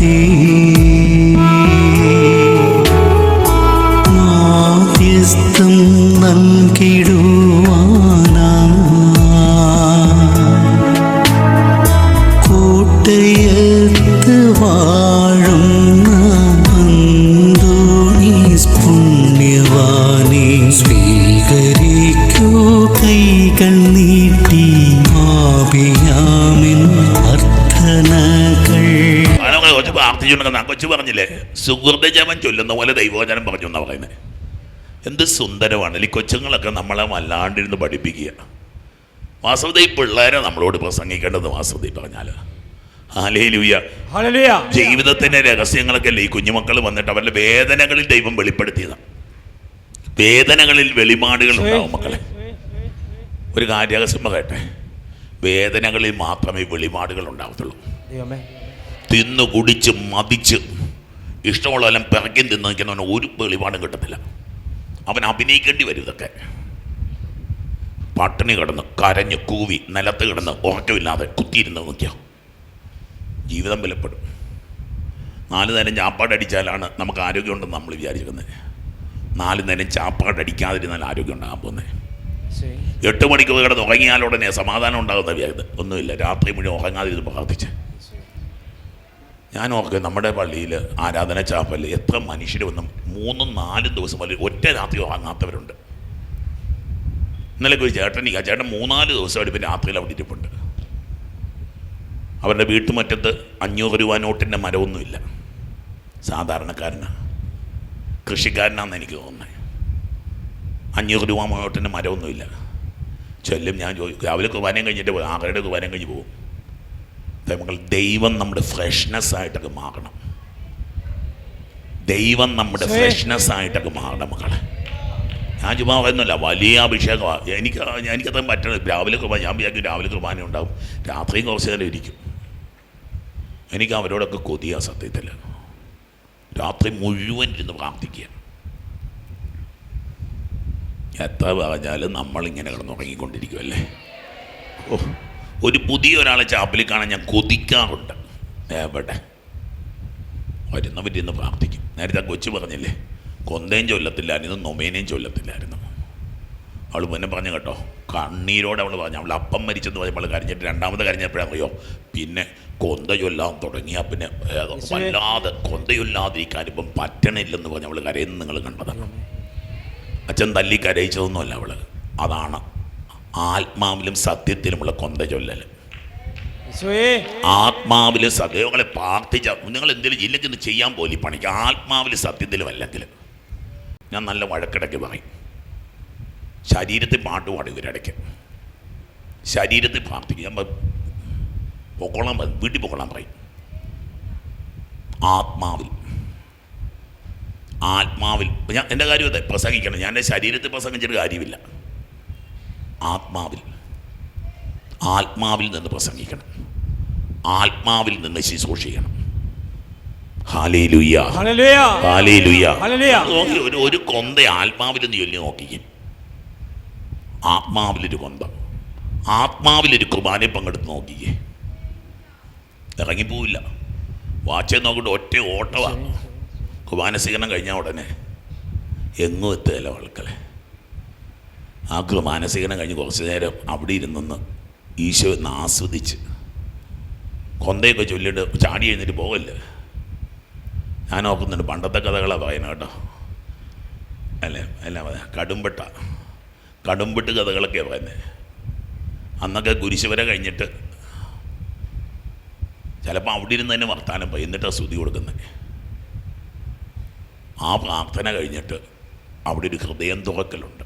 தீ പറഞ്ഞില്ലേ സുഹൃതജപം ചൊല്ലുന്ന പോലെ ദൈവവചനം പറഞ്ഞു എന്നാ പറയുന്നത് എന്ത് സുന്ദരമാണ്. ഈ കൊച്ചുങ്ങളൊക്കെ നമ്മളെ വല്ലാണ്ടിരുന്ന് പഠിപ്പിക്കുക. വാസുദേവി പിള്ളേരെ നമ്മളോട് പ്രസംഗിക്കേണ്ടത് വാസുദേവി പറഞ്ഞാൽ ജീവിതത്തിന്റെ രഹസ്യങ്ങളൊക്കെ അല്ലേ ഈ കുഞ്ഞുമക്കൾ വന്നിട്ട് അവരുടെ വേദനകളിൽ ദൈവം വെളിപ്പെടുത്തിയതാണ് വേദനകളിൽ വെളിപാടുകൾ ഉണ്ടാവും മക്കളെ. ഒരു കാര്യരഹസ്യം പറയട്ടെ. വേദനകളിൽ മാത്രമേ വെളിപാടുകൾ ഉണ്ടാവത്തുള്ളൂ. ദൈവമേ. തിന്നു കുടിച്ച് മതിച്ച് ഇഷ്ടമുള്ളതെല്ലാം പിറക്കും തിന്ന് നിൽക്കുന്നവന് ഒരു വെളിപാടും കിട്ടത്തില്ല അവൻ അഭിനയിക്കേണ്ടി വരും ഇതൊക്കെ. പട്ടിണി കിടന്ന് കരഞ്ഞ് കൂവി നിലത്ത് കിടന്ന് ഉറക്കമില്ലാതെ കുത്തിയിരുന്ന് നോക്കിയോ ജീവിതം വിലപ്പെടും. നാല് നേരം ചാപ്പാടടിച്ചാലാണ് നമുക്ക് ആരോഗ്യമുണ്ടെന്ന് നമ്മൾ വിചാരിക്കുന്നത് നാല് നേരം ചാപ്പാടടിക്കാതിരുന്നാൽ ആരോഗ്യം ഉണ്ടാകാൻ പോകുന്നത്. എട്ട് മണിക്കൂർ കിടന്ന് ഉറങ്ങിയാലുടനെ സമാധാനം ഉണ്ടാകുന്ന വിചാരിച്ചത് ഒന്നുമില്ല രാത്രി മുഴുവൻ ഉറങ്ങാതിരുന്ന് പ്രാർത്ഥിച്ച്. ഞാൻ ഓർക്കും നമ്മുടെ പള്ളിയിൽ ആരാധന ചാപ്പൽ എത്ര മനുഷ്യർ വന്നും മൂന്നും നാലും ദിവസം വല്ല ഒറ്റ രാത്രി വാങ്ങാത്തവരുണ്ട്. ഇന്നലെ ഒരു ചേട്ടൻ ആ ചേട്ടൻ മൂന്നാൽ ദിവസമായിട്ട് ഇപ്പം രാത്രിയിൽ അവിടെ ഇരിപ്പുണ്ട്. അവരുടെ വീട്ടുമുറ്റത്ത് അഞ്ഞൂറ് രൂപ നോട്ടിന്റെ മരമൊന്നുമില്ല. സാധാരണക്കാരനാണ് കൃഷിക്കാരനാണെന്ന് എനിക്ക് തോന്നുന്നത് അഞ്ഞൂറ് രൂപ നോട്ടിന്റെ മരമൊന്നുമില്ല. ചൊല്ലും ഞാൻ ചോദിക്കും രാവിലെ കുർബാനയും കഴിഞ്ഞിട്ട് പോകും ആകരുടെ കുർബാനയും കഴിഞ്ഞ് പോകും നമ്മൾ ദൈവം നമ്മുടെ ഫ്രഷ്നെസ് ആയിട്ടൊക്കെ മാറണം. ദൈവം നമ്മുടെ ഫ്രഷ്നെസ് ആയിട്ടൊക്കെ മാറണം മക്കളെ. ഞാൻ ചുമ്മാ പറയുന്നില്ല വലിയ അഭിഷേകമാണ് എനിക്ക് എനിക്കത്രയും പറ്റണം രാവിലെ കുർബാന ഞാൻ വിചാരിക്കും രാവിലെ കുർബാന ഉണ്ടാവും. രാത്രിയും കുറച്ച് നേരം ഇരിക്കും. എനിക്ക് അവരോടൊക്കെ കൊതിയാ സത്യത്തിൽ. രാത്രി മുഴുവൻ ഇരുന്ന് പ്രാർത്ഥിക്കുക. എത്ര പറഞ്ഞാലും നമ്മളിങ്ങനെ കിടന്നുറങ്ങിക്കൊണ്ടിരിക്കുമല്ലേ ഓ. ഒരു പുതിയ ഒരാളെ ചാപ്പിൽ കാണാൻ ഞാൻ കൊതിക്കാറുണ്ട്. എവിടെ വരുന്നവരിന്ന് പ്രാർത്ഥിക്കും. നേരത്തെ കൊച്ചു പറഞ്ഞില്ലേ? കൊന്തയും ചൊല്ലത്തില്ലായിരുന്നു നൊമേനയും ചൊല്ലത്തില്ലായിരുന്നു. അവൾ മുന്നേ പറഞ്ഞു കേട്ടോ കണ്ണീരോടെ അവൾ പറഞ്ഞു. അവൾ അപ്പം മരിച്ചെന്ന് പറഞ്ഞപ്പോൾ കരഞ്ഞിട്ട് രണ്ടാമത് കരഞ്ഞപ്പോഴറിയോ പിന്നെ കൊന്ത ചൊല്ലാൻ തുടങ്ങിയാൽ പിന്നെ വല്ലാതെ കൊന്തയൊല്ലാതിരിക്കാൻ ഇപ്പം പറ്റണില്ലെന്ന് പറഞ്ഞ് അവൾ കരയുന്ന നിങ്ങൾ കണ്ടതാണ്. അച്ഛൻ തല്ലി കരയിച്ചതൊന്നുമല്ല അവൾ അതാണ് ആത്മാവിലും സത്യത്തിലുമുള്ള കൊന്ത ചൊല്ലൽ ആത്മാവിൽ ആത്മാവിൽ സദൈവങ്ങളെ പ്രാർത്ഥിച്ച നിങ്ങൾ എന്തെങ്കിലും ഇല്ലെങ്കിൽ ഇന്ന് ചെയ്യാൻ പോലും പണിക്ക്. ആത്മാവിൽ സത്യത്തിലും അല്ലെങ്കിൽ ഞാൻ നല്ല വഴക്കിടയ്ക്ക് പറയും. ശരീരത്തിൽ പാട്ട് പാടും ഇവരിടയ്ക്ക്. ശരീരത്തിൽ പ്രാർത്ഥിക്കും. ഞാൻ പൊക്കോളാൻ പറയും വീട്ടിൽ പൊക്കോളാൻ പറയും. ആത്മാവിൽ. ആത്മാവിൽ. ഞാൻ എന്റെ കാര്യം അതെ പ്രസംഗിക്കണം. ഞാൻ എന്റെ ശരീരത്തിൽ പ്രസംഗിച്ചിട്ട് കാര്യമില്ല. ആത്മാവിൽ. ആത്മാവിൽ നിന്ന് പ്രസംഗിക്കണം. ആത്മാവിൽ നിന്ന് ശുശ്രൂഷ ചെയ്യണം. ഒരു കൊന്ത ആത്മാവിൽ നിന്ന് ചൊല്ലി നോക്കിക്കും. ആത്മാവിലൊരു കൊന്ത. ആത്മാവിലൊരു കുർബാനയെ പങ്കെടുത്ത് നോക്കിക്കേ. ഇറങ്ങിപ്പോവില്ല. വാച്ചെ നോക്കിയിട്ട് ഒറ്റ ഓട്ടമാണ് കുർബാന സ്വീകരണം കഴിഞ്ഞ ഉടനെ. എങ്ങും എത്തുകയില്ല ആൾക്കളെ ആ കുർബാന സ്വീകരണം കഴിഞ്ഞ് കുറച്ച് നേരം അവിടെ ഇരുന്നൊന്ന് ഈശോ ഒന്ന് ആസ്വദിച്ച് കൊന്തയൊക്കെ ചൊല്ലിയിട്ട് ചാടി എഴുന്നിട്ട് പോകല്ലേ? ഞാൻ ഓർക്കുന്നുണ്ട് പണ്ടത്തെ കഥകളാണ് പറയുന്നത് കേട്ടോ. അല്ലേ? അല്ല പറയാം. കടുംപെട്ട കടുംപെട്ട് കഥകളൊക്കെയാണ് പറയുന്നത് അന്നൊക്കെ കുരിശുവര കഴിഞ്ഞിട്ട് ചിലപ്പോൾ അവിടെ ഇരുന്ന് തന്നെ വർത്താനം പോയി എന്നിട്ടാണ് സ്തുതി കൊടുക്കുന്നത് ആ പ്രാർത്ഥന കഴിഞ്ഞിട്ട് അവിടെ ഒരു ഹൃദയം തുറക്കലുണ്ട്.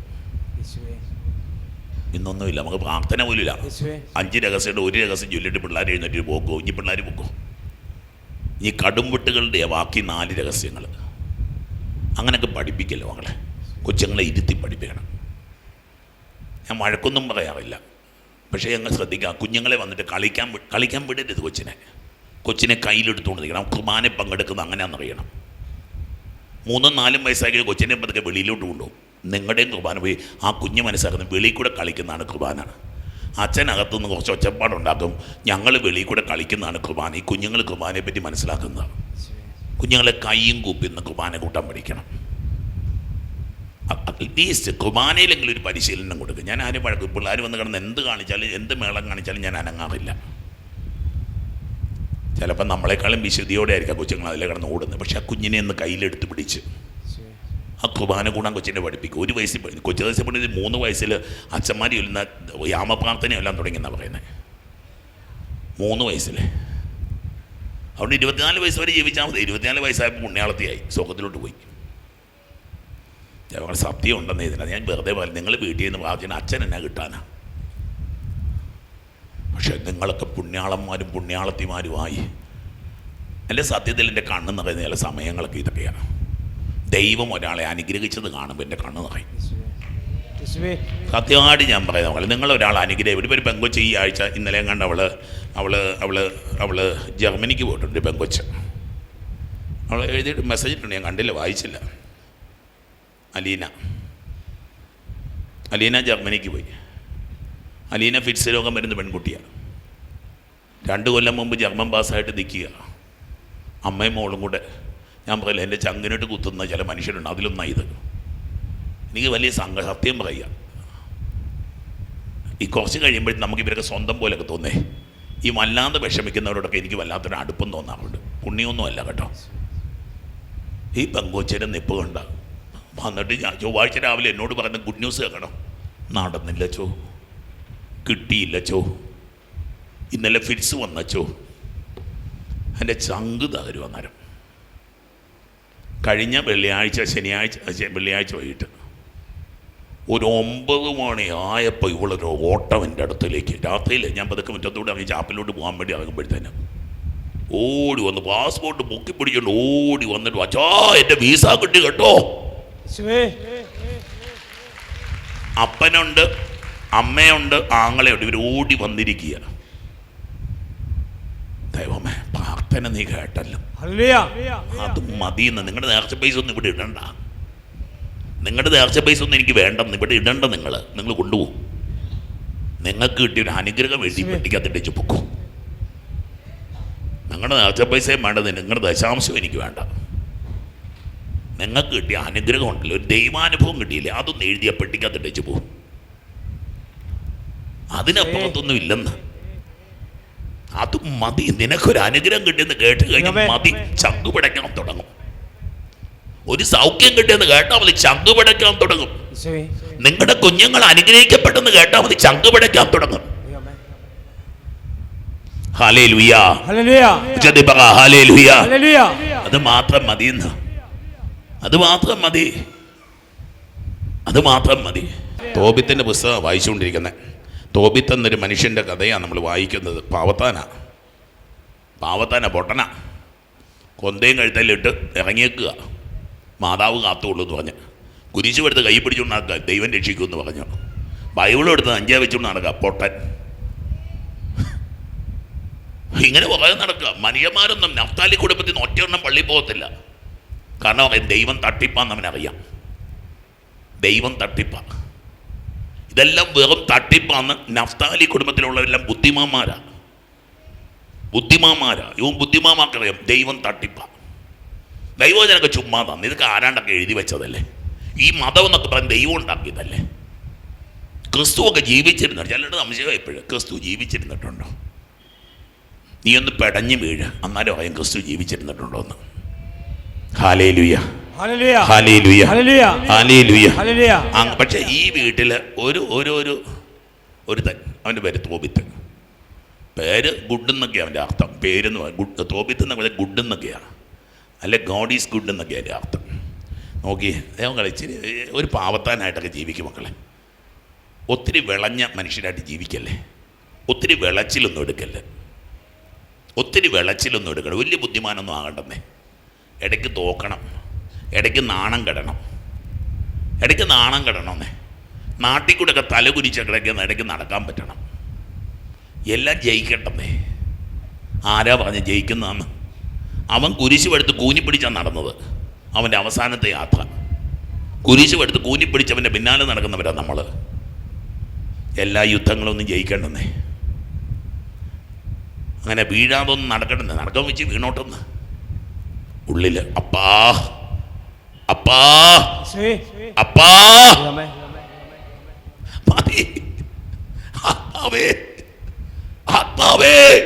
ഇന്നൊന്നുമില്ല. നമുക്ക് പ്രാർത്ഥന പോലും ഇല്ല അഞ്ച് രഹസ്യമുണ്ട് ഒരു രഹസ്യം ചൊല്ലിട്ട് പിള്ളേർ എഴുന്നേറ്റ് പോക്കോ. ഇനി പിള്ളേർ പോക്കോ. ഈ കടുംവെട്ടുകളുടെ ബാക്കി നാല് രഹസ്യങ്ങൾ അങ്ങനെയൊക്കെ പഠിപ്പിക്കല്ലോ മകളെ കൊച്ചുങ്ങളെ ഇരുത്തി പഠിപ്പിക്കണം. ഞാൻ വഴക്കൊന്നും പറയാറില്ല. പക്ഷേ ഞങ്ങൾ ശ്രദ്ധിക്കുക കുഞ്ഞുങ്ങളെ വന്നിട്ട് കളിക്കാൻ കളിക്കാൻ വിടരുത് കൊച്ചിനെ. കൊച്ചിനെ കയ്യിലെടുത്തുകൊണ്ട് നിൽക്കണം. കുർബാനെ പങ്കെടുക്കുന്നത് അങ്ങനെയാണെന്നറിയണം. മൂന്നും നാലും വയസ്സാക്കിയ കൊച്ചിനെ പതുക്കെ വെളിയിലോട്ട് കൊണ്ടുപോകും. നിങ്ങളുടെയും കുർബാന പോയി ആ കുഞ്ഞു മനസ്സാക്കുന്നത് വെളിയിൽ കൂടെ കളിക്കുന്നതാണ് കുർബാന. അച്ഛനകത്തുനിന്ന് കുറച്ച് ഒച്ചപ്പാടുണ്ടാക്കും. ഞങ്ങൾ വെളിയിൽ കൂടെ കളിക്കുന്നതാണ് കുർബാന. ഈ കുഞ്ഞുങ്ങൾ കുർബാനയെ പറ്റി മനസ്സിലാക്കുന്നതാണ്. കുഞ്ഞുങ്ങളെ കൈയും കൂപ്പി നിന്ന് കുർബാന കൂട്ടാൻ പഠിക്കണം. അറ്റ്ലീസ്റ്റ് കുർബാനയിലെങ്കിലും ഒരു പരിശീലനം കൊടുക്കും. ഞാൻ ആരും വഴക്കും പിള്ളേർ വന്ന് കിടന്ന് എന്ത് കാണിച്ചാലും എന്ത് മേളം കാണിച്ചാലും ഞാൻ അനങ്ങാറില്ല. ചിലപ്പോൾ നമ്മളെക്കാളും വിശുദ്ധിയോടെ ആയിരിക്കും കൊച്ചുങ്ങൾ അതിലെ കിടന്ന് ഓടുന്നത്. പക്ഷേ ആ കുഞ്ഞിനെ ഒന്ന് കയ്യിലെടുത്ത് പിടിച്ച് ആ കുർബാന കൂടാൻ കൊച്ചിനെ പഠിപ്പിക്കും. ഒരു വയസ്സിൽ കൊച്ചു വയസ്സിൽ പഠിച്ച് മൂന്ന് വയസ്സിൽ അച്ഛന്മാർ ചൊല്ലുന്ന യാമപ്രാർത്ഥനയും എല്ലാം തുടങ്ങിയെന്നാണ് പറയുന്നത് മൂന്ന് വയസ്സിൽ. അവിടെ ഇരുപത്തിനാല് വയസ്സ് വരെ ജീവിച്ചാൽ മതി. ഇരുപത്തിനാല് വയസ്സായപ്പോൾ പുണ്യാളത്തിയായി. സുഖത്തിലോട്ട് പോയി. ഞങ്ങൾ സത്യം ഉണ്ടെന്ന് ഇതിനാണ് ഞാൻ വെറുതെ പറഞ്ഞു നിങ്ങൾ വീട്ടിൽ നിന്ന് പ്രാർത്ഥന അച്ഛൻ എന്നാ കിട്ടാനാണ് പക്ഷെ നിങ്ങളൊക്കെ പുണ്യാളന്മാരും പുണ്യാളത്തിമാരുമായി. എന്റെ സത്യത്തിൽ എന്റെ കണ്ണെന്ന് പറയുന്ന ചില സമയങ്ങളൊക്കെ ഇതൊക്കെയാണ്. ദൈവം ഒരാളെ അനുഗ്രഹിച്ചത് കാണുമ്പോൾ എന്റെ കണ്ണ് നിറയും. സത്യമായിട്ട് ഞാൻ പറയുന്ന പോലെ നിങ്ങൾ ഒരാൾ അനുഗ്രഹം ഇവിടെ ഒരു പെങ്കൊച്ച് ഈ ആഴ്ച ഇന്നലെ കണ്ട് അവൾ അവൾ അവൾ അവൾ ജർമ്മനിക്ക് പോയിട്ടുണ്ട് പെങ്കൊച്ച്. അവൾ എഴുതിയിട്ട് മെസ്സേജ് ഇട്ടുണ്ട് ഞാൻ കണ്ടില്ല വായിച്ചില്ല. അലീന. അലീന ജർമ്മനിക്ക് പോയി. അലീന ഫിറ്റ്സ് രോഗം വരുന്ന പെൺകുട്ടിയാണ് രണ്ട് കൊല്ലം മുമ്പ് ജർമ്മൻ പാസ്സായിട്ട് നിൽക്കുക. അമ്മയും മോളും കൂടെ. ഞാൻ പറയില്ല എന്റെ ചങ്കിനിട്ട് കുത്തുന്ന ചില മനുഷ്യരുണ്ട് അതിലൊന്നാണ് ഇത്. എനിക്ക് വലിയ സംഘ സത്യം പറയുക ഈ കുറച്ച് കഴിയുമ്പോഴും നമുക്ക് ഇവരൊക്കെ സ്വന്തം പോലെയൊക്കെ തോന്നേ. ഈ വല്ലാതെ വിഷമിക്കുന്നവരോടൊക്കെ എനിക്ക് വല്ലാത്തൊരു അടുപ്പം തോന്നാറുണ്ട്. പുണ്യമൊന്നും അല്ല കേട്ടോ. ഈ പെങ്കോച്ചേരെ നിപ്പ് കണ്ട. വന്നിട്ട് ഞാൻ ചൊവ്വാഴ്ച രാവിലെ എന്നോട് പറയുന്ന ഗുഡ് ന്യൂസ് കേൾക്കണം. നടന്നില്ല ചോ. കിട്ടിയില്ല ചോ. ഇന്നലെ ഫിറ്റ്സ് വന്നച്ചോ എന്റെ ചങ്ക് തകരും അന്നേരം കഴിഞ്ഞ വെള്ളിയാഴ്ച ശനിയാഴ്ച വെള്ളിയാഴ്ച വൈകിട്ട്. ഒരു ഒമ്പത് മണി ആയപ്പോൾ ഇവളൊരു ഓട്ടം എന്റെ അടുത്തേക്ക്. രാത്രിയിൽ ഞാൻ പതുക്കെ മുറ്റത്തൂടെ അവൻ ചാപ്പിലോട്ട് പോകാൻ വേണ്ടി ഇറങ്ങുമ്പോഴത്തേന് ഓടി വന്ന് പാസ്പോർട്ട് പൊക്കി പിടിച്ചുകൊണ്ട് ഓടി വന്നിട്ട് അച്ഛാ എന്റെ വീസ കിട്ടി കേട്ടോ. അപ്പനുണ്ട് അമ്മയുണ്ട് ആങ്ങളെയുണ്ട്. ഇവർ ഓടി വന്നിരിക്കുക ദൈവമേ പ്രാർത്ഥന നീ കേട്ടല്ലോ. അത് അത് മതിയെന്ന് നിങ്ങളുടെ നേർച്ച പൈസ ഒന്നും ഇവിടെ ഇടണ്ട. നിങ്ങളുടെ നേർച്ച പൈസ ഒന്നും എനിക്ക് വേണ്ടെന്ന് ഇവിടെ ഇടണ്ട നിങ്ങൾ നിങ്ങൾ കൊണ്ടുപോകും. നിങ്ങൾക്ക് കിട്ടിയ ഒരു അനുഗ്രഹം എഴുതി പെട്ടിക്കത്തിട്ടേച്ച് പൊക്കും. നിങ്ങളുടെ നേർച്ച പൈസയും വേണ്ടത് നിങ്ങളുടെ ദശാംശം എനിക്ക് വേണ്ട. നിങ്ങൾക്ക് കിട്ടിയ അനുഗ്രഹം ഉണ്ടല്ലോ. ഒരു ദൈവാനുഭവം കിട്ടിയില്ലേ? അതൊന്ന് എഴുതിയ പെട്ടിക്കത്തിട്ടേച്ച് പോകും അതിനപ്പുറത്തൊന്നും ഇല്ലെന്ന്. അത് മതി. നിനക്കൊരു അനുഗ്രഹം കിട്ടിയെന്ന് കേട്ട് കഴിഞ്ഞാൽ മതി. ചങ്കു പിടയ്ക്കാൻ തുടങ്ങും. ഒരു സൗഖ്യം കിട്ടിയെന്ന് കേട്ടാൽ മതി. ചങ്കു പിടയ്ക്കാൻ തുടങ്ങും. നിങ്ങളുടെ കുഞ്ഞുങ്ങൾ അനുഗ്രഹിക്കപ്പെട്ടെന്ന് കേട്ടാൽ മതി. ചങ്കു പിടയ്ക്കാൻ തുടങ്ങും. അത് മാത്രം മതി അത് മാത്രം മതി. അത് മാത്രം മതി. തോപിത്തിന്റെ പുസ്തകം വായിച്ചുകൊണ്ടിരിക്കുന്നത് തോബിത്ത് എന്നൊരു മനുഷ്യന്റെ കഥയാണ് നമ്മൾ വായിക്കുന്നത്. പാവത്താന. പാവത്താന പൊട്ടന. കൊന്തയും കഴുത്തലിട്ട് ഇറങ്ങിയേക്കുക. മാതാവ് കാത്തുള്ളൂ എന്ന് പറഞ്ഞ്. കുരിശു എടുത്ത് കൈ പിടിച്ചുകൊണ്ട് നടക്കുക ദൈവം രക്ഷിക്കൂ എന്ന് പറഞ്ഞു. ബൈബിളും എടുത്ത് അഞ്ചാ വെച്ചുകൊണ്ട് നടക്കുക. പൊട്ടൻ. ഇങ്ങനെ പറയാൻ നടക്കുക. മനുഷ്യന്മാരൊന്നും നഫ്താലി കുടുംബത്തിൽ നിന്ന് ഒറ്റയെണ്ണം പള്ളി പോകത്തില്ല. കാരണം ദൈവം തട്ടിപ്പാന്ന് അവനറിയാം. ദൈവം തട്ടിപ്പ. ഇതെല്ലാം വെറും തട്ടിപ്പാന്ന് നഫ്താലി കുടുംബത്തിലുള്ളവരെല്ലാം ബുദ്ധിമാന്മാരാ. ബുദ്ധിമാന്മാരാ. ഇവൻ ബുദ്ധിമാമാക്കറിയാം ദൈവം തട്ടിപ്പ. ദൈവജനൊക്കെ ചുമ്മാതാണ് ഇതൊക്കെ ആരാണ്ടൊക്കെ എഴുതി വെച്ചതല്ലേ? ഈ മതം എന്നൊക്കെ പറഞ്ഞ് ദൈവം ഉണ്ടാക്കിയതല്ലേ? ക്രിസ്തുവൊക്കെ ജീവിച്ചിരുന്നു ചിലരുടെ സംശയം എപ്പോഴും ക്രിസ്തു ജീവിച്ചിരുന്നിട്ടുണ്ടോ? നീ ഒന്ന് പെടഞ്ഞു വീഴ്. അന്നാലും ആയും ക്രിസ്തു ജീവിച്ചിരുന്നിട്ടുണ്ടോ എന്ന് ഹാലേ പക്ഷെ ഈ വീട്ടിൽ ഒരു ഒരു ഒരു ഒരുത്തൻ അവന്റെ പേര് തോബിത്ത് പേര് ഗുഡ് എന്നൊക്കെയാണ് അവന്റെ അർത്ഥം. പേരെന്ന് പറയുന്നത് ഗുഡ് തോബിത്ത് എന്ന് പറഞ്ഞാൽ ഗുഡ് എന്നൊക്കെയാണ് അല്ലെ ഗോഡ് ഈസ് ഗുഡ് എന്നൊക്കെയാണ് അതിന്റെ അർത്ഥം. നോക്കി ദൈവം കളിച്ച് ഒരു പാവത്താനായിട്ടൊക്കെ ജീവിക്കും മക്കളെ. ഒത്തിരി വിളഞ്ഞ മനുഷ്യരായിട്ട് ജീവിക്കല്ലേ? ഒത്തിരി വിളച്ചിലൊന്നും എടുക്കല്ലേ? ഒത്തിരി വിളച്ചിലൊന്നും എടുക്കണം വലിയ ബുദ്ധിമാനൊന്നും ആകണ്ടെന്നേ ഇടയ്ക്ക് തോക്കണം. ഇടയ്ക്ക് നാണം കെടണം. ഇടയ്ക്ക് നാണം കെടണമെന്നേ നാട്ടിൽ കൂടെ ഒക്കെ തല കുരിച്ചൊക്കെ ഇടയ്ക്ക് നടക്കാൻ പറ്റണം. എല്ലാം ജയിക്കട്ടെന്നേ. ആരാ പറഞ്ഞ് ജയിക്കുന്നതെന്ന്? അവൻ കുരിശ് എടുത്ത് കൂനിപ്പിടിച്ചാണ് നടന്നത്. അവന്റെ അവസാനത്തെ യാത്ര. കുരിശ് എടുത്ത് കൂനിപ്പിടിച്ചവന്റെ പിന്നാലെ നടക്കുന്നവരാണ് നമ്മൾ എല്ലാ യുദ്ധങ്ങളൊന്നും ജയിക്കണ്ടെന്നേ. അങ്ങനെ വീഴാതൊന്നും നടക്കണ്ടെന്ന് നടക്കാൻ വെച്ച് വീണോട്ടെന്ന്. ഉള്ളിൽ അപ്പാ. അപ്പാ. അപ്പാ. മതി. ആത്മാവേ. ആത്മാവേ.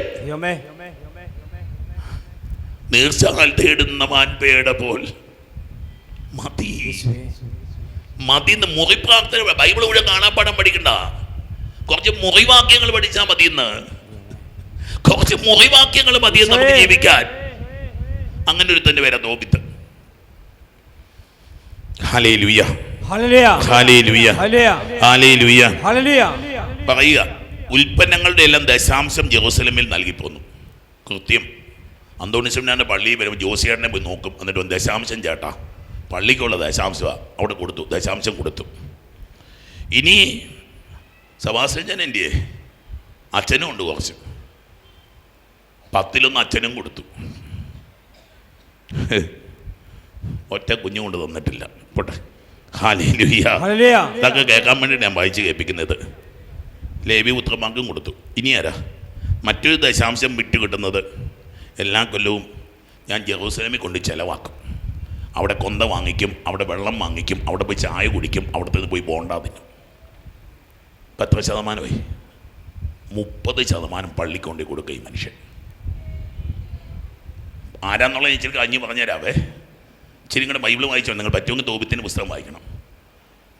നീർച്ചാൽ തേടുന്ന മാൻപേട പോൽ. മതി. മതി മുറി പ്രാർത്ഥന ബൈബിൾ മുഴുവൻ കാണാപ്പാടം പഠിക്കണ്ട. കുറച്ച് മുറിവാക്യങ്ങൾ പഠിച്ചാൽ മതി എന്ന് കുറച്ച് മുറിവാക്യങ്ങൾ മതി നമുക്ക് ജീവിക്കാൻ. അങ്ങനെ ഒരു തന്നെ വരാം തോപിത്ത് ഹാലേ ലുയ്യ ഹല്ലേലൂയ ഹാലേ ലുയ്യ ഹല്ലേലൂയ ഹാലേ ലുയ്യ ഹല്ലേലൂയ പറയുക ഉൽപ്പന്നങ്ങളുടെ എല്ലാം ദശാംശം ജെറൂസലമിൽ നൽകി പോന്നു. കൃത്യം. അന്തോണിസമിനാന്റെ പള്ളിയിൽ വരുമ്പോൾ ജോസിയേട്ടനെ പോയി നോക്കും. എന്നിട്ട് ദശാംശം ചേട്ടാ പള്ളിക്കുള്ള ദശാംശമാണ് അവിടെ കൊടുത്തു ദശാംശം കൊടുത്തു. ഇനി സഭാസഞ്ജനന്റെ അച്ഛനും ഉണ്ട് കുറച്ച്. പത്തിലൊന്ന് അച്ഛനും കൊടുത്തു. ഒറ്റ കുഞ്ഞു കൊണ്ട് തന്നിട്ടില്ല. പോട്ടെ. ഇതൊക്കെ കേൾക്കാൻ വേണ്ടി ഞാൻ വായിച്ച് കേൾപ്പിക്കുന്നത്. ലേവി ഉത്തരമാർക്കും കൊടുത്തു. ഇനി ആരാ? മറ്റൊരു ദശാംശം വിട്ടു കിട്ടുന്നത് എല്ലാ കൊല്ലവും ഞാൻ ജെറൂസലമിൽ കൊണ്ട് ചിലവാക്കും. അവിടെ കൊന്ത വാങ്ങിക്കും അവിടെ വെള്ളം വാങ്ങിക്കും അവിടെ പോയി ചായ കുടിക്കും അവിടുത്തെ പോയി ബോണ്ടാ തിന്നും. ഇപ്പം എത്ര ശതമാനമായി? മുപ്പത് ശതമാനം പള്ളി കൊണ്ടു കൊടുക്കുക ഈ മനുഷ്യൻ. ആരാന്നുള്ള ഇച്ചിരി കഴിഞ്ഞ് പറഞ്ഞുതരാവേ. ഇച്ചിരി കൂടെ ബൈബിൾ വായിച്ചോ നിങ്ങൾ പറ്റുമെങ്കിൽ തോപത്തിന്റെ പുസ്തകം വായിക്കണം.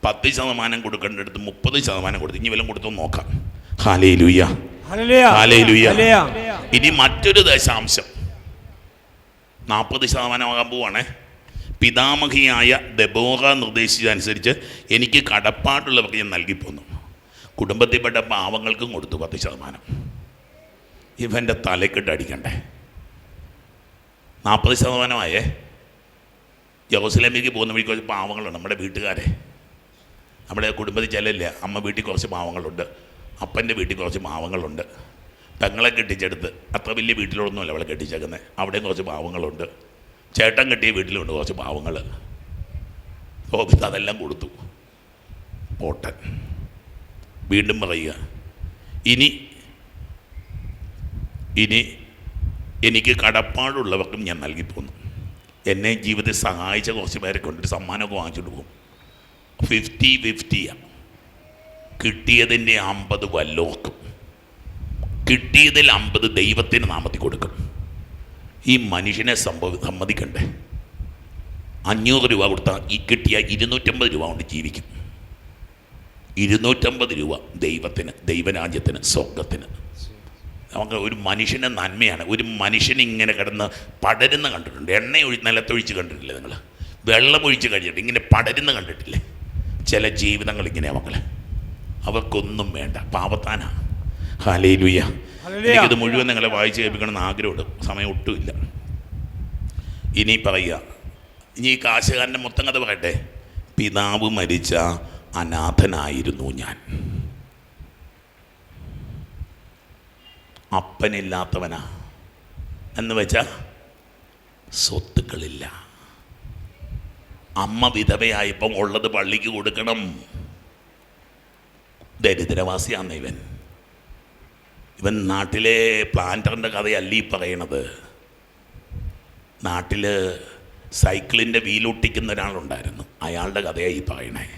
പത്ത് ശതമാനം കൊടുക്കേണ്ടടുത്ത് മുപ്പത് ശതമാനം കൊടുത്ത് ഇനി വല്ലതും കൊടുത്തു നോക്കാം. ഹാലേ ലുയ്യ ഹാലേ. ഹല്ലേലൂയ. ഇനി മറ്റൊരു ദശാംശം. നാൽപ്പത് ശതമാനമാകാൻ പോവാണേ. പിതാമഹിയായ ദബോഹ നിർദ്ദേശിച്ചതനുസരിച്ച് എനിക്ക് കടപ്പാടുള്ളവർക്ക് ഞാൻ നൽകിപ്പോന്നു കുടുംബത്തിൽപ്പെട്ട പാവങ്ങൾക്കും കൊടുത്തു പത്ത് ശതമാനം. ഇവന്റെ തലക്കെട്ട് അടിക്കണ്ടേ. നാൽപ്പത് ശതമാനമായേ. ജെറൂസലേമിലേക്ക് പോകുന്ന വഴിക്ക് കുറച്ച് പാവങ്ങളുണ്ട് നമ്മുടെ വീട്ടുകാരെ. നമ്മുടെ കുടുംബത്തിൽ ചിലല്ല അമ്മ വീട്ടിൽ കുറച്ച് പാവങ്ങളുണ്ട്. അപ്പന്റെ വീട്ടിൽ കുറച്ച് പാവങ്ങളുണ്ട്. തങ്ങളെ കെട്ടിച്ചെടുത്ത്. അത്ര വലിയ വീട്ടിലൊന്നുമല്ല അവളെ കെട്ടിച്ചേക്കുന്നത്. അവിടെയും കുറച്ച് പാവങ്ങളുണ്ട്. ചേട്ടൻ കെട്ടിയ വീട്ടിലുണ്ട് കുറച്ച് പാവങ്ങൾ. ഓഫീസ് അതെല്ലാം കൊടുത്തു. പോട്ടൻ വീണ്ടും പറയുക. ഇനി ഇനി എനിക്ക് കടപ്പാടുള്ളവർക്കും ഞാൻ നൽകി പോന്നു എന്നെ ജീവിതത്തിൽ സഹായിച്ച കുറച്ച് പേരെ കൊണ്ടൊരു സമ്മാനമൊക്കെ വാങ്ങിച്ചിട്ട് പോകും. ഫിഫ്റ്റി ഫിഫ്റ്റിയാണ് കിട്ടിയതിന്റെ അമ്പത് വല്ലോർക്കും കിട്ടിയതിൽ അമ്പത് ദൈവത്തിന് നാമത്തിൽ കൊടുക്കും. ഈ മനുഷ്യനെ സംഭവ സമ്മതിക്കണ്ടേ? അഞ്ഞൂറ് രൂപ കൊടുത്താൽ ഈ കിട്ടിയ ഇരുന്നൂറ്റമ്പത് രൂപ കൊണ്ട് ജീവിക്കും. ഇരുന്നൂറ്റമ്പത് രൂപ ദൈവത്തിന് ദൈവരാജ്യത്തിന് സ്വർഗത്തിന് നമുക്ക് ഒരു മനുഷ്യന്റെ നന്മയാണ്. ഒരു മനുഷ്യൻ ഇങ്ങനെ കിടന്ന് പടരുന്ന കണ്ടിട്ടുണ്ട്. എണ്ണ ഒഴി നിലത്തൊഴിച്ച് കണ്ടിട്ടില്ലേ നിങ്ങൾ വെള്ളം ഒഴിച്ച് കഴിഞ്ഞിട്ട് ഇങ്ങനെ പടരുന്ന കണ്ടിട്ടില്ലേ? ചില ജീവിതങ്ങൾ ഇങ്ങനെയാണ് മക്കളെ. അവർക്കൊന്നും വേണ്ട. പാവത്താനാ ഹാലേ ലുയ്യ ഹല്ലേലൂയ. എനിക്കിത് മുഴുവൻ നിങ്ങളെ വായിച്ച് കേൾപ്പിക്കണമെന്ന് ആഗ്രഹമുണ്ട്. സമയം ഒട്ടുമില്ല. ഇനി പറയുക. ഇനി ഈ കാശുകാരന്റെ മൊത്തം കഥ പറയട്ടെ. പിതാവ് മരിച്ച അനാഥനായിരുന്നു ഞാൻ. അപ്പനില്ലാത്തവനാ. എന്ന് വെച്ചാൽ സ്വത്തുക്കളില്ല. അമ്മ വിധവയായപ്പം ഉള്ളത് പള്ളിക്ക് കൊടുക്കണം. ദരിദ്രവാസിയാണ് ഇവൻ. ഇവൻ നാട്ടിലെ പ്ലാന്ററിന്റെ കഥയല്ല ഈ പറയണത്. നാട്ടിൽ സൈക്കിളിന്റെ വീലൊട്ടിക്കുന്ന ഒരാളുണ്ടായിരുന്നു അയാളുടെ കഥയാണ് ഈ പറയണേ.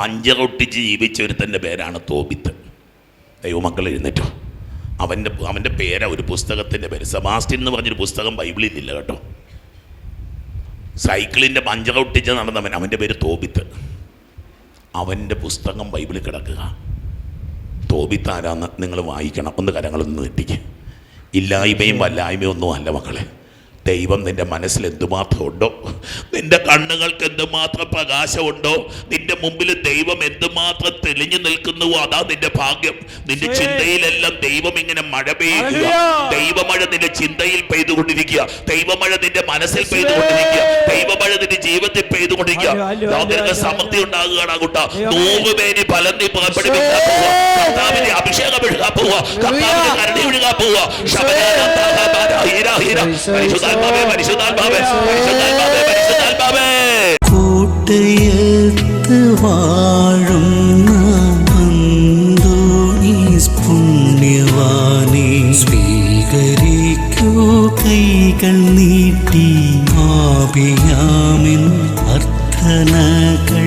പഞ്ചറൊട്ടിച്ച് ജീവിച്ചൊരുത്തന്റെ പേരാണ് തോബിത്ത് ദൈവമക്കൾ എഴുന്നേറ്റോ. അവന്റെ അവന്റെ പേരാ ഒരു പുസ്തകത്തിന്റെ പേര്. സെബാസ്റ്റിൻ എന്ന് പറഞ്ഞൊരു പുസ്തകം ബൈബിളിൽ ഇല്ല കേട്ടോ. സൈക്കിളിന്റെ പഞ്ചറൊട്ടിച്ച് നടന്നവൻ അവന്റെ പേര് തോബിത്ത്. അവന്റെ പുസ്തകം ബൈബിളിൽ കിടക്കുക. തോബിത്ത് ആരാന്ന് നിങ്ങൾ വായിക്കണം. ഒന്ന് കരങ്ങളൊന്ന് നെട്ടിക്ക്. ഇല്ലായ്മയും വല്ലായ്മയും ഒന്നും അല്ല മക്കളെ. ദൈവം നിന്റെ മനസ്സിൽ എന്തുമാത്രം ഉണ്ടോ? നിന്റെ കണ്ണുകൾക്ക് എന്തുമാത്രം പ്രകാശമുണ്ടോ നിന്റെ മുമ്പിൽ ദൈവം എന്തുമാത്രം തെളിഞ്ഞു നിൽക്കുന്നുവോ? അതാ നിന്റെ ഭാഗ്യം. നിന്റെ. ചിന്തയിലെല്ലാം ദൈവം ഇങ്ങനെ മഴ പെയ്യുക. ദൈവമഴ നിന്റെ ചിന്തയിൽ പെയ്തുകൊണ്ടിരിക്കുക. ദൈവമഴ നിന്റെ മനസ്സിൽ. പെയ്തുകൊണ്ടിരിക്കുക. ദൈവമഴ നിന്റെ ജീവിതത്തിൽ പെയ്തുകൊണ്ടിരിക്കുക. സമൃദ്ധി ഉണ്ടാകുകയാണ് കുട്ട. നൂറ് പേര് ഫലം നീ പുറപ്പെടുവിക്കാൻ പോവുക. കർത്താവിന്റെ അഭിഷേകം ഒഴുകാൻ പോവുക. കർത്താവിന്റെ കരുണ ഒഴുകാൻ പോവുക. പരിശുദ്ധാത്മാവേ പരിശുദ്ധാത്മാവേ പരിശുദ്ധാത്മാവേ പരിശുദ്ധാത്മാവേ. കൂട്ടയത്ത് വാഴുന്ന പുണ്യവാനെ സ്വീകരിക്കൂ കൈകൾ നീട്ടി പാപിയാമിൻ അർത്ഥനകൾ.